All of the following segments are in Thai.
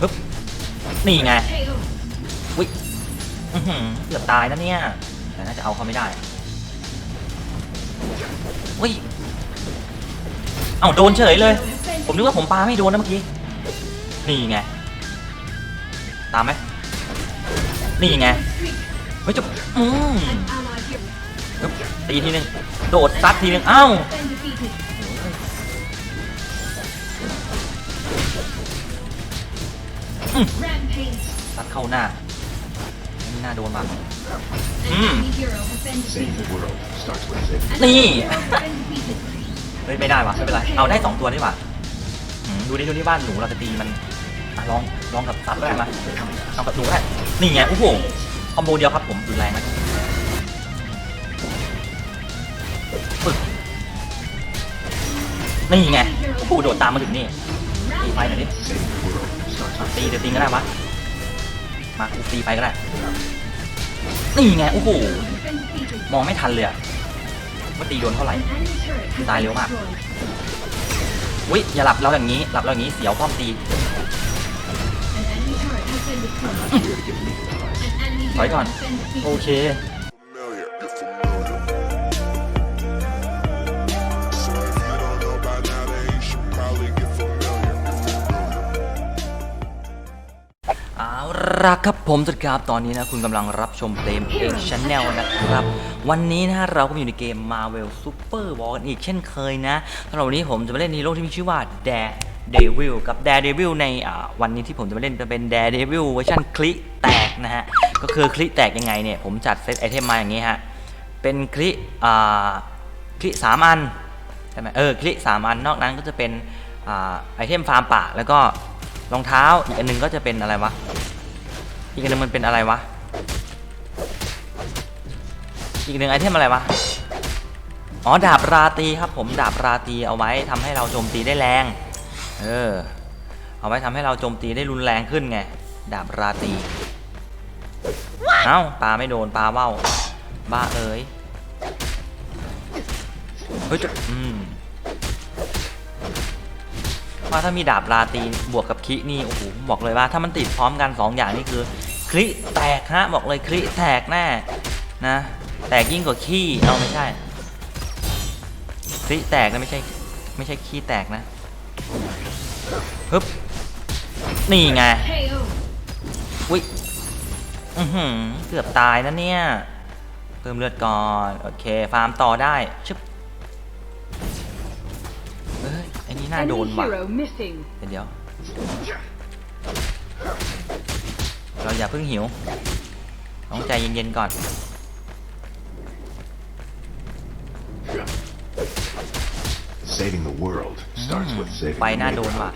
ฮึบนี่ไงวิเกือบตายนะเนี่ยแต่น่าจะเอาเขาไม่ได้วิเอาโดนเฉยเลย ผมนึกว่าผมปาไม่โดนนะเมื่อกี้ นี่ไง ตามไหมนี่ไงเฮ้ยจุ๊บอืมฮึบตีทีนึงโดดซัดทีนึงเอ้า ซัดเข้าหน้านี่หน้าโดนมา Mm. Saving the world starts with saving. นี่ เฮ้ยไม่ได้ว่ะไม่เป็นไร เอาได้สองตัวนี่หว่าอืมดูดิดูที่บ้านหนูเราจะตีมันอะลองลองกับซัดได้ไหมลองกับหนูได้ นี่ไงโอ้โหคอมโบเดียวครับผมรุนแรงไหมปึ๊กนี่ไงโอ้โหโดดตามมาถึงนี่ตีไฟหน่อยดิ ตีเดี๋ยวตีก็ได้วะมากูตีไปก็ได้นี่ไงโอ้โหมองไม่ทันเลยอะว่าตีโดนเท่าไหร่ตายเร็วมากอุ้ยอย่าหลับเราอย่างนี้หลับเราอย่างนี้เสียวป้อมตีถอยก่อนโอเค เอาละครับผมสวัสดีครับตอนนี้นะคุณกำลังรับชมเต็มเองช n แนลนะครับ วันนี้นะเราก็อยู่ในเกม Marvel Super War กันอีกเช่นเคยนะสำหรับวันนี้ผมจะมาเล่นฮีโร่ที่มีชื่อว่า Daredevil กับ Daredevil ในวันนี้ที่ผมจะมาเล่นจะเป็น Daredevil เวอร์ชันคลิแตกนะฮะ ก็คือคลิแตกยังไงเนี่ย ผมจัดเซตไอเทมมาอย่างนี้ฮะ เป็นคลิคลิสามอันใช่ไหมเออคลิสามอันนอกนั้นก็จะเป็นอไอเทมฟาร์มป่าแล้วก็รองเท้าอีกอันหนึงก็จะเป็นอะไรวะ อีกอันหนึงมันเป็นอะไรวะ อีกหนึ่งไอเทมอะไรวะ อ๋อดาบราตรีครับผมดาบราตรีเอาไว้ทำให้เราโจมตีได้แรง เออ เอาไว้ทำให้เราโจมตีได้รุนแรงขึ้นไง ดาบราตรีเอ้าปลาไม่โดนปลาเว้าบ้าเอ้ย เฮ้ยจะอืม ว่าถ้ามีดาบราตีบวกกับคินี่โอ้โหบอกเลยว่าถ้ามันติดพร้อมกันสองอย่างนี่คือคลิแตกฮะบอกเลยคลิแตกแน่นะแตกยิ่งกว่าขี้เอาไม่ใช่คลิแตกนะไม่ใช่ไม่ใช่ขี้แตกนะฮึบนี่ไงอุ้ยอือหือเกือบตายนะเนี่ยเพิ่มเลือดก่อน โอเค ฟาร์มต่อได้ชึบ นี่น่าโดน Enemy ว่ะ hero missing. เดี๋ยวเดี๋ยว เราอย่าเพิ่งหิวต้องใจเย็นๆก่อน Saving the world starts with saving ไฟ the หน้าโดน neighborhood. ว่ะ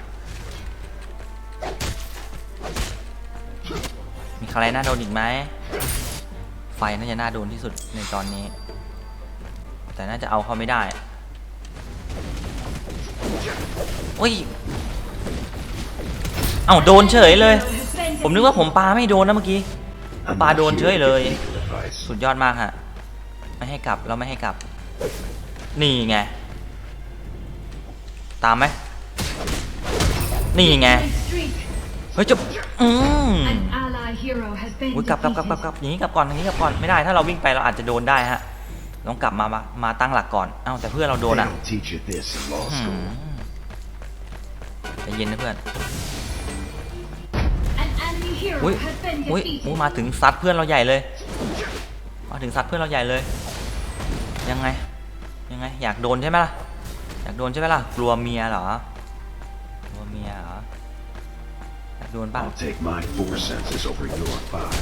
มีใครหน้าโดนอีกไหม ไฟน่าจะหน้าโดนที่สุดในตอนนี้ แต่น่าจะเอาเขาไม่ได้ อุ้ย เอ้าโดนเฉยเลย ผมนึกว่าผมปาไม่โดนนะเมื่อกี้ I'm ปา not โดน here เฉย to เลย give legal advice. สุดยอดมากฮะ ไม่ให้กลับเราไม่ให้กลับ นี่ไง ตามไหม นี่ไง เฮ้ยจะอืม An ally hero has been อุ้ยกลับกลับกลับกลับกลับอย่างนี้กลับก่อนอย่างนี้กลับก่อนไม่ได้ถ้าเราวิ่งไปเราอาจจะโดนได้ฮะต้องกลับมามามาตั้งหลักก่อน เอ้าแต่เพื่อนเราโดน They อะ ใจเย็นนะเพื่อน An enemy hero อุ้ย has been อุ้ย defeated. อุ้ยมาถึงซัดเพื่อนเราใหญ่เลย มาถึงซัดเพื่อนเราใหญ่เลย ยังไง ยังไง อยากโดนใช่ไหมล่ะ อยากโดนใช่ไหมล่ะ กลัวเมียเหรอ กลัวเมียเหรอ อยากโดนบ้าง I'll take my four senses over your five.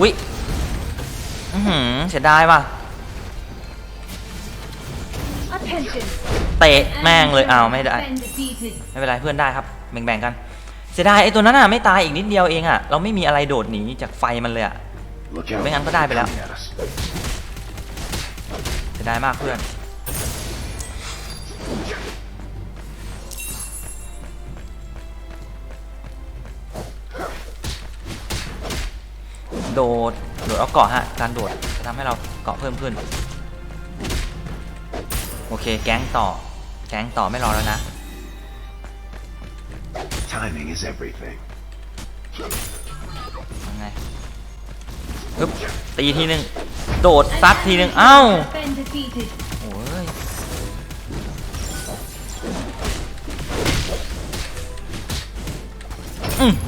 อุ้ยอือหือเสียดายว่ะ Attention. เตะแม่งเลยเอาไม่ได้ ไม่เป็นไรเพื่อนได้ครับ แบ่งๆกัน เสียดายไอ้ตัวนั้นอะไม่ตายอีกนิดเดียวเองอะ เราไม่มีอะไรโดดหนีจากไฟมันเลยอะ Look out. Mấy anh có đai vậy Coming at us. เสียดายมากเพื่อน โดด โดดเอาเกาะฮะ การโดดจะทำให้เราเกาะเพิ่มขึ้น เค แก๊งต่อ แก๊งต่อไม่รอแล้วนะ Timing is everything. ยังไงปึ๊บตีทีหนึ่งโดดซัดทีหนึ่งเอ้า Has been defeated. โอ้ย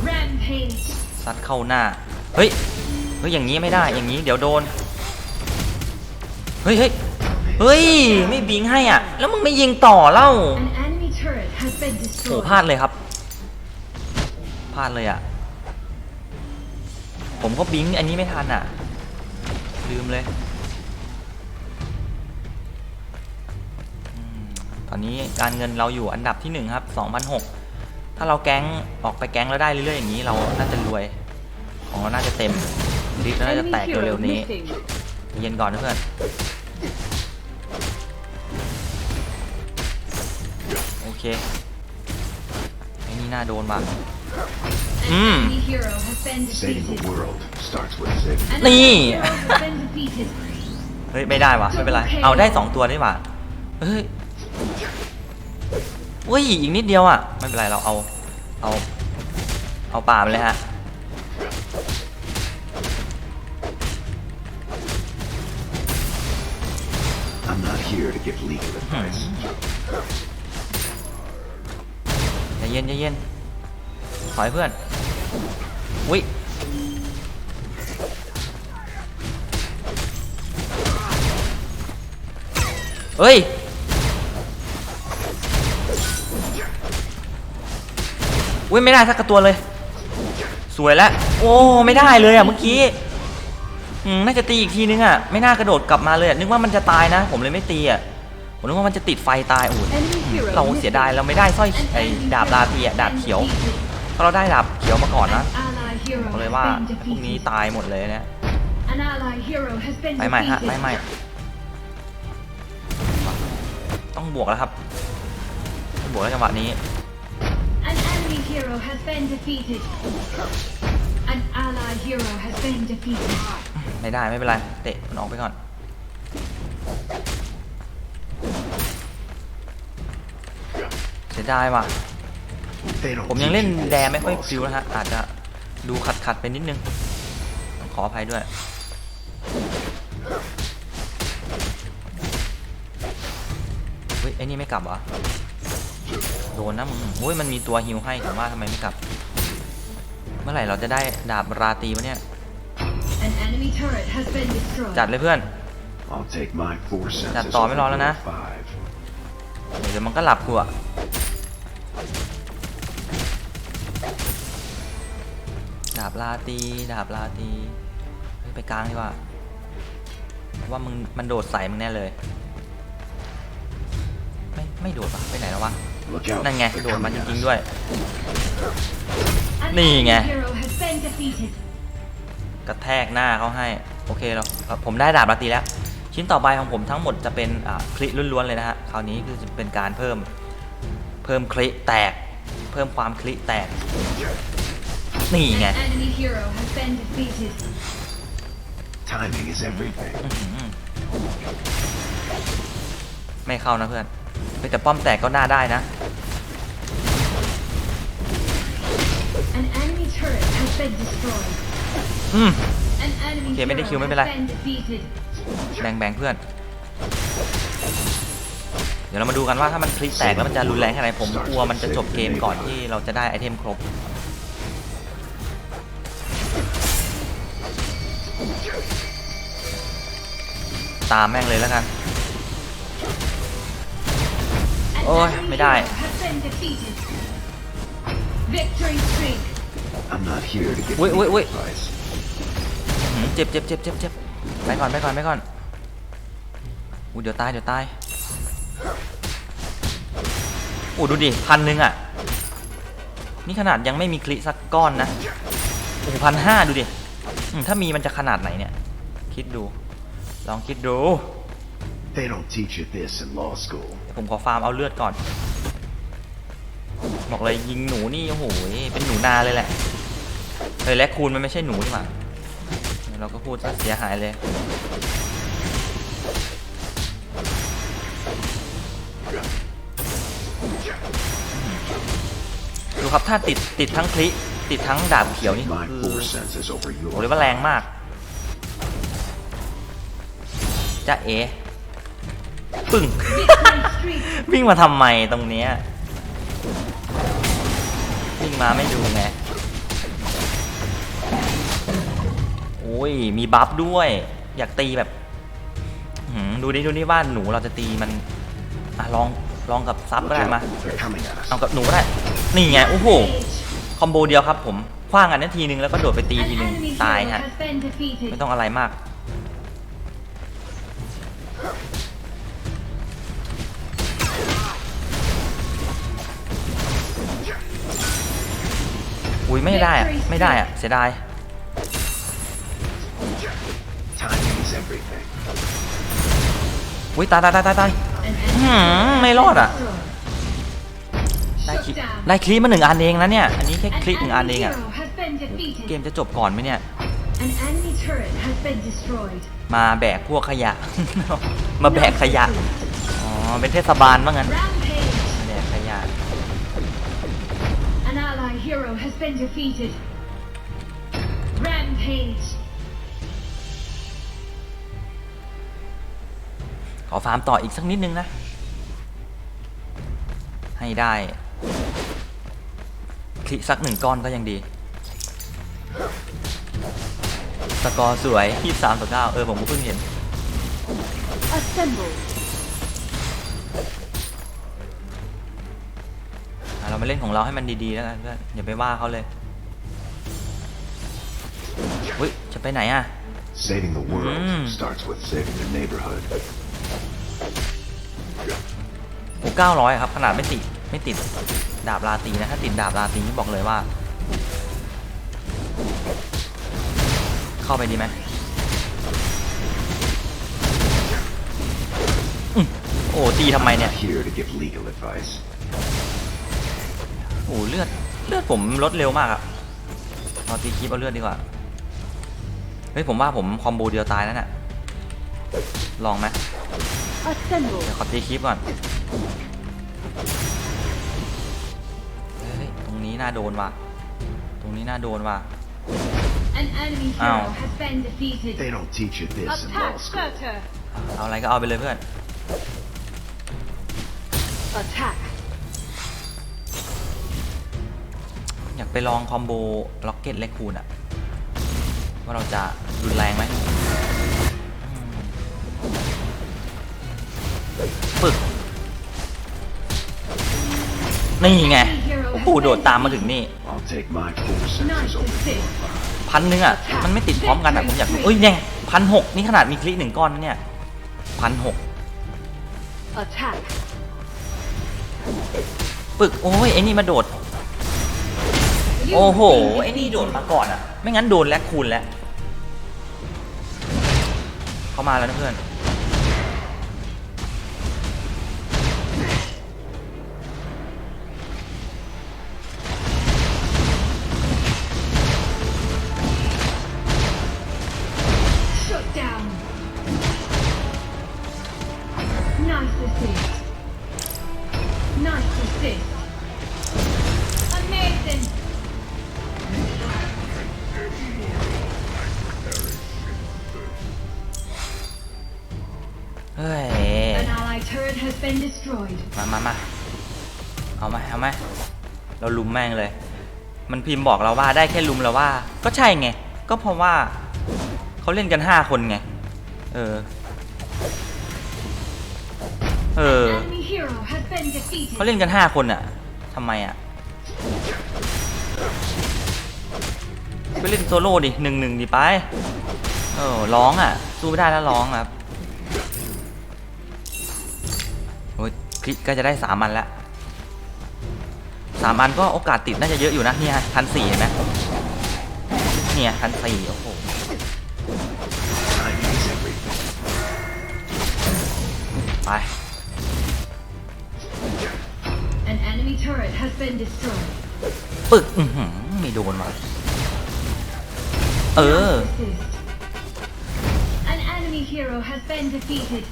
Rampage. ซัดเข้าหน้า เฮ้ย เฮ้ย อย่างนี้ไม่ได้ อย่างนี้เดี๋ยวโดน เฮ้ยเฮ้ย เฮ้ย ไม่บิงให้อะ แล้วมึงไม่ยิงต่อเล่า An enemy turret has been โอ้ destroyed. พลาดเลยครับ พลาดเลยอะ ผมก็บิงอันนี้ไม่ทันอะ ลืมเลยอืมตอนนี้การเงินเราอยู่อันดับที่หนึ่งครับ2,006ถ้าเราแก๊งออกไปแก๊งแล้วได้เรื่อยๆอย่างนี้เราน่าจะรวย ของเราน่าจะเต็มลิฟต์น่าจะ Enemy แตก hero เร็วๆนี้ missing. เย็นก่อนนะเพื่อน เคไอ้นี่น่าโดนว่ะ An Mm. enemy hero has been Saving the defeated. world starts with saving. An Nee. enemy hero has been defeated. เฮ้ยไม่ได้ว่ะไม่เป็นไร เอาได้สองตัวได้ว่ะเฮ้ยเฮ้ยอีกนิดเดียวอะไม่เป็นไรเราเอาเอาเอาป่าไปเลยฮะ I'm not here to give legal advice. เย็นใจเย็นถอยเพื่อนอุ้ยเฮ้ยอุ้ยไม่ได้สักตัวเลย สวยแล้วโอ้ไม่ได้เลยอะเมื่อกี้อืมน่าจะตีอีกทีนึงอะไม่น่ากระโดดกลับมาเลยนึกว่ามันจะตายนะ ผมเลยไม่ตีอะ ผมนึกว่ามันจะติดไฟตายโอ้ย Enemy hero เราเสียดายเราไม่ได้สร้อย An ไอ้ enemy ดาบ hero ลา has เทียดาบ been เขียว defeated. เพราะเราได้ดาบเขียวมาก่อนนะ An ally hero บอกเลย has ว่า been พวกนี้ defeated. ตายหมดเลยเนี่ย An ally hero has been ไปใหม่ฮะ defeated. ไปใหม่ต้องบวกแล้วครับต้องบวกแล้วจังหวะนี้ An enemy hero has been defeated. An ally hero has been defeated. ไม่ได้ไม่เป็นไรเตะมันออกไปก่อน เสียดายว่ะ They don't ผมยังเล่น teach you แด this ไม่ in ค่อย law ฟิว school. นะฮะ อาจจะดูขัดขัดๆไปนิดนึง ขออภัยด้วย เฮ้ยไอ้นี่ไม่กลับเหรอโดนนะมึงโอ้ยมันมีตัวฮิวให้ผมว่าทำไมไม่กลับ เมื่อไหร่เราจะได้ดาบราตรีวะเนี่ย An enemy turret has been destroyed. จัดเลยเพื่อน I'll take my four จัด senses ต่อไม่ over รอแล้วนะ your five. เดี๋ยวมันก็หลับกูอะาบลาตีดาบลาตีเฮ้ยไปกลางดีกว่าว่ามึงมันโดดใส่มึงแน่เลย ไม่ไม่โดดปะไปไหนแล้ววะ Look out. นั่นไง they're โดดมา coming จ at ริง us. ๆด้วย An Nì enemy nghe. hero has been defeated. กระแทกหน้าเขาให้ โอเคแล้วครับผมได้ดาบลาตีแล้ว ชิ้นต่อไปของผมทั้งหมดจะเป็นอ่าคลิล้วนๆเลยนะฮะคราวนี้คือจะเป็นการเพิ่มเพิ่มคลิแตก เพิ่มความคลิแตก นี่ไง An enemy hero has been defeated. Timing is everything. ไม่เข้านะเพื่อนเฮ้ยแต่ป้อมแตกก็น่าได้นะ An enemy turret has been destroyed. อืม An enemy Okay, mấy đứa hero kêu mấy has bên này. been defeated. แบ่งแบ่งเพื่อน เดี๋ยวเรามาดูกันว่าถ้ามันคลิแตกแล้วมันจะรุนแรงแค่ไหนผมกลัวมันจะจบเกมก่อนที่เราจะได้ไอเทมครบ ตามแม่งเลยแล้วกัน An Ôi, enemy mày đài. hero has been defeated. Victory streak. I'm not here to give Wait, legal wait, wait. advice. หืมเจ็บเจ็บเจ็บเจ็บเจ็บไปก่อนไปก่อนไปก่อนอู้เดี๋ยวตายเดี๋ยวตายอู้ดูดิพันหนึ่งอะ นี่ขนาดยังไม่มีคลิสักก้อนนะโอ้โหพันห้าดูดิอืมถ้ามีมันจะขนาดไหนเนี่ย คิดดู ลองคิดดู They don't teach you this in law school. เดี๋ยวผมขอฟาร์มเอาเลือดก่อน บอกเลยยิงหนูนี่โอ้โหเป็นหนูนาเลยแหละเฮ้ยและคูณมันไม่ใช่หนูนี่หว่าเดี๋ยวเราก็พูดซะเสียหายเลยดูครับถ้าติดติดทั้งคลิติดทั้งดาบเขียวนี่ My คือ force senses over โอ้เรีย your กว่าแรงมาก จะเอปึ้ง Victory streak. วิ่งมาทำไมตรงเนี้ยวิ่งมาไม่ดูไงโอ้ย มีบัฟด้วย อยากตีแบบอื้อหือดูดิดูนี่ว่าหนูเราจะตีมันอะลองลองกับซับก็ Look ได้มา out, they're coming at เอา us. กับหนูก็ได้นี่ไงโอ้โห Engage. คอมโบเดียวครับผมคว้างอันนั้นทีนึงแล้วก็โดดไปตี An ทีนึง enemy ตาย hero ฮะ has been defeated. ไม่ต้องอะไรมาก อุ้ยไม่ได้อะไม่ได้อะเสียดายอุ้ยตายตายตายตายตายไม่รอดอะได้คลิปได้คลิปมาหนึ่งอันเองนะเนี่ย อันนี้แค่คลิปหนึ่งอันเอง enemy อะเกมจะจบก่อนไหมเนี่ย มาแบกพวกขยะ มาแบกขยะ อ๋อ เป็นเทศบาลว่างั้น An ally hero has been defeated. Rampage. ขอฟาร์มต่ออีกสักนิดนึงนะ ให้ได้คลิสักหนึ่งก้อนก็ยังดี สกอร์สวย 23ต่อ9เออ ผมก็เพิ่งเห็น Assemble. เรามาเล่นของเราให้มันดีๆแล้วกันเพื่อนอย่าไปว่าเขาเลยอุ้ยจะไปไหนอะ Saving the world Mm. starts with saving the neighborhood. โอ้เก้าร้อยครับ ขนาดไม่ติดไม่ติดดาบราตรีนะ ถ้าติดดาบราตรีนี่บอกเลยว่า เข้าไปดีไหมอื้อโอ้ตีทำไมเนี่ย I'm here to give legal advice. โอ้เลือดเลือดผมลดเร็วมากอะเอาตีคีบเอาเลือดดีกว่า เฮ้ยผมว่าผมคอมโบเดียวตายแล้วน่ะลองไหม Assemble. เดี๋ยวขอตีคลิปก่อน เฮ้ยตรงนี้น่าโดนว่ะ ตรงนี้น่าโดนว่ะ An enemy Ow. hero has been defeated. They don't teach you this in law Attack school. Surtur. เอาอะไรก็เอาไปเลยเพื่อน Attack. ไปลองคอมโบล็อกเก็ตเล็กคูนอะว่าเราจะรุนแรงไหมอืมปึก นี่ไงโอ้โหโดดตามมาถึงนี่ I'll take my force Nice sensors over assist. your พันหนึ่งอะมันไม่ติดพร้อมกันอะผมอยากรู้เอ้ยเนี่ยพันหกนี่ขนาดมีคลิกหนึ่งก้อนนะเนี่ยพันหก Attack. ปึก โอ้ยไอ้นี่มาโดด You โอ้โห ไอ้นี่โดดมาก่อนอะไม่งั้นโดนแลกคูณแล้ว เข้ามาแล้วนะเพื่อน been destroyed. มามามาเอาไหมเอาไหมเราลุมแม่งเลย มันพิมพ์บอกเราว่าได้แค่ลุมเราว่า ก็ใช่ไง ก็เพราะว่าเขาเล่นกันห้าคนไง เออ เออ Enemy hero has been defeated. เขาเล่นกันห้าคนอะทำไมอะไปเล่นโซโล่ดิหนึ่งหนึ่งดิไป เออร้องอะสู้ไม่ได้แล้วร้องครับ คลิกก็จะได้สามอันแล้วสามอันก็โอกาสติดน่าจะเยอะอยู่นะเนี่ยพันสี่เห็นไหมเนี่ยพันสี่โอ้โห Timing is everything. ไป An enemy turret has been destroyed. ปึกอือหือไม่โดนมาเออ Nice assist. An enemy hero has been defeated.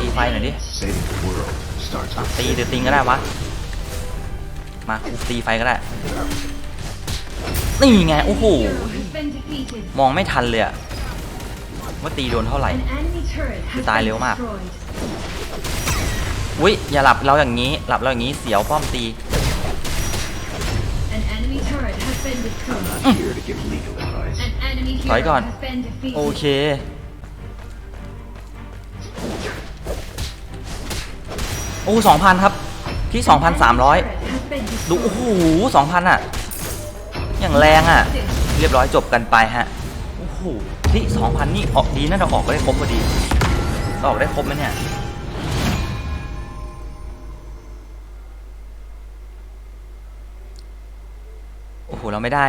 ตีไฟหน่อยดิตีหรือติงก็ได้วะมาตีไฟก็ได้นี่ไงโอ้โหมองไม่ทันเลยอะว่าตีโดนเท่าไหร่คืตายเร็วมากอุ้ยอย่าหลับเราอย่างนี้ หลับเราอย่างนี้เสียวป้อมตีถอยก่อน โอเค โอ้สองพันครับ ที่สองพันสามร้อยดู โอ้โหสองพันอะ อย่างแรงอะ เรียบร้อยจบกันไปฮะ โอ้โห ที่สองพันนี่ออกดีนะเราออกได้ครบพอดี ออกได้ครบไหมเนี่ยโอ้โห เราไม่ได้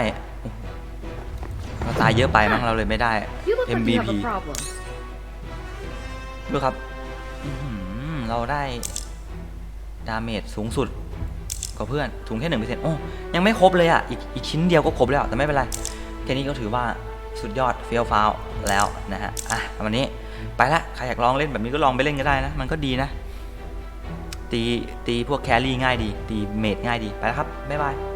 เราตายเยอะไปมั้งเราเลยไม่ได้ MVP ดูครับ เราได้ ดาเมจสูงสุดกว่าเพื่อนสูงแค่หนึ่งเปอร์เซ็นต์โอ้ยังไม่ครบเลยอะอีกอีกชิ้นเดียวก็ครบแล้วแต่ไม่เป็นไรแค่นี้ก็ถือว่าสุดยอดเฟี้ยวฟ้าวแล้วนะฮะอะวันนี้ไปละใครอยากลองเล่นแบบนี้ก็ลองไปเล่นก็ได้นะ มันก็ดีนะ ตีตีพวกแครี่ง่ายดี ตีเมจง่ายดีไปแล้วครับบ๊ายบาย